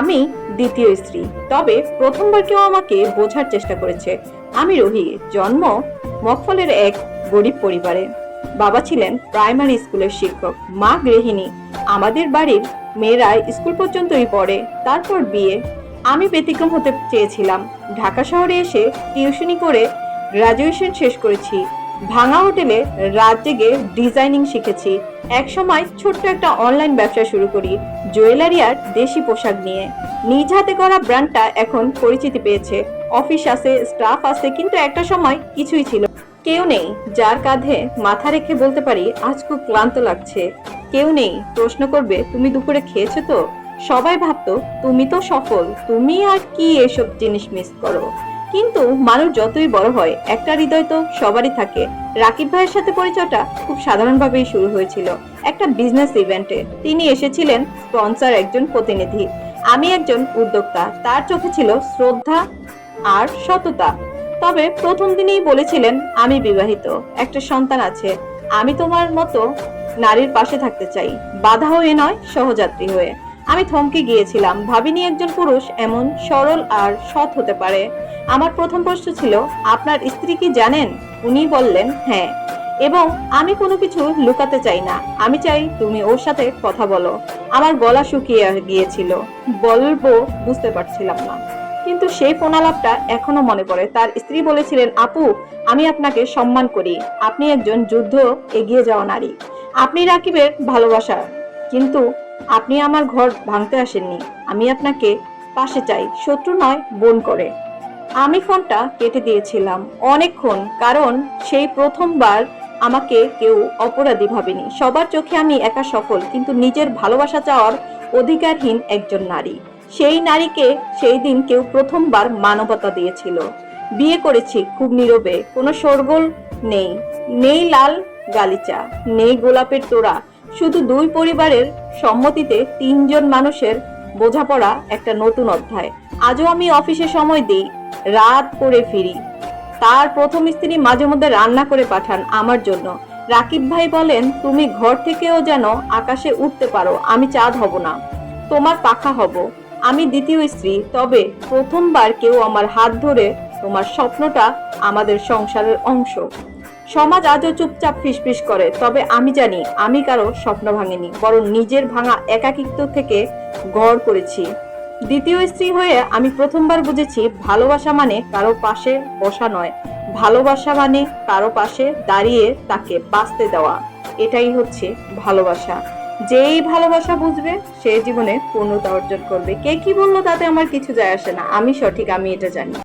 আমি দ্বিতীয় স্ত্রী। তবে প্রথমবার কেউ আমাকে বোঝার চেষ্টা করেছে। আমি রোহি জন্ম মকফলের এক গরিব পরিবারে। বাবা ছিলেন প্রাইমারি স্কুলের শিক্ষক, মা গৃহিণী। আমাদের বাড়ির মেয়েরা স্কুল পর্যন্তই পড়ে, তারপর বিয়ে। আমি ব্যতিক্রম হতে চেয়েছিলাম। ঢাকা শহরে এসে টিউশনি করে গ্রাজুয়েশন শেষ করেছি। ভাঙা হোটেলে রাত জেগে ডিজাইনিং শিখেছি। এক সময় ছোট্ট একটা অনলাইন ব্যবসা শুরু করি, জুয়েলারি আর দেশি পোশাক নিয়ে। নিজ হাতে করা ব্র্যান্ডটা এখন পরিচিতি পেয়েছে। অফিস আছে, স্টাফ আছে, কিন্তু একটা সময় কিছুই ছিল কেউ নেই, যার কাঁধে মাথা রেখে বলতে পারি, আজ খুব ক্লান্ত লাগছে। কেউ নেই, প্রশ্ন করবে, তুমি দুপুরে খেয়েছো তো? সবাই ভাবতো, তুমি তো সফল, তুমি আর কি এসব জিনিস মিস করো? কিন্তু মানুষ যতই বড় হয়, একটা হৃদয় তো সবারই থাকে। রাকিব ভাইয়ের সাথে পরিচয়টা খুব সাধারণভাবেই শুরু হয়েছিল। একটা বিজনেস ইভেন্টে তিনি এসেছিলেন স্পন্সর একজন প্রতিনিধি। আমি একজন উদ্যোক্তা। তার চোখে ছিল শ্রদ্ধা আর সততা। তবে প্রথম দিনেই বলেছিলেন, আমি বিবাহিত। একটা সন্তান আছে। আমি তোমার মতো নারীর পাশে থাকতে চাই। বাধা হয়ে নয়, সহযাত্রী হয়ে। আমি থমকে গিয়েছিলাম। ভাবিনি একজন পুরুষ এমন সরল আর সৎ হতে পারে। আমার প্রথম প্রশ্ন ছিল, আপনার স্ত্রী কি জানেন? উনি বললেন হ্যাঁ। এবং আমি কোনো কিছু লুকাতে চাই না। আমি চাই তুমি ওর সাথে কথা বলো। আমার গলা শুকিয়ে গিয়েছিল। বলব, বুঝতে পারছিলাম না। কিন্তু সেই ফোনালাপটা এখনও মনে পড়ে। তার স্ত্রী বলেছিলেন, আপু, আমি আপনাকে সম্মান করি। আপনি একজন যুদ্ধ এগিয়ে যাওয়া নারী। আপনি রাকিবের ভালোবাসা। কিন্তু আপনি আমার ঘর ভাঙতে আসেননি। আমি আপনাকে পাশে চাই। শত্রু নয়, বোন করে। আমি ফোনটা কেটে দিয়েছিলাম অনেকক্ষণ, কারণ সেই প্রথমবার আমাকে কেউ অপরাধী ভাবেনি। সবার চোখে আমি একা সফল, কিন্তু নিজের ভালোবাসা চাওয়ার অধিকারহীন একজন নারী। সেই নারীকে সেই দিন কেউ প্রথমবার মানবতা দিয়েছিল। বিয়ে করেছি খুব নীরবে, কোনো শোরগোল নেই। নেই লাল গালিচা, নেই গোলাপের তোড়া শুধু দুই পরিবারের সম্মতিতে তিনজন মানুষের বোঝাপড়া একটা নতুন অধ্যায়। আজও আমি অফিসে সময় দিই, রাত করে ফিরি। তার প্রথম স্ত্রী মাঝে মধ্যে রান্না করে পাঠান আমার জন্য। রাকিব ভাই বলেন, তুমি ঘর থেকেও যেন আকাশে উঠতে পারো, আমি চাঁদ হব না। তোমার পাখা হব। আমি দ্বিতীয় স্ত্রী, তবে প্রথমবার কেউ আমার হাত ধরে তোমার স্বপ্নটা আমাদের সংসারের অংশ। সমাজ আজও চুপচাপ ফিসফিস করে, তবে আমি জানি আমি কারও স্বপ্ন ভাঙিনি, বরং নিজের ভাঙা একাকিত্ব থেকে গড় করেছি। দ্বিতীয় স্ত্রী হয়ে আমি প্রথমবার বুঝেছি ভালোবাসা মানে কারও পাশে বসা নয়, ভালোবাসা মানে কারও পাশে দাঁড়িয়ে তাকে বাঁচতে দেওয়া। এটাই হচ্ছে ভালোবাসা। যেই ভালোবাসা বুঝবে, সে জীবনে পূর্ণতা অর্জন করবে। কে কি বলল তাতে আমার কিছু যায় আসে না। আমি সঠিক, আমি এটা জানি।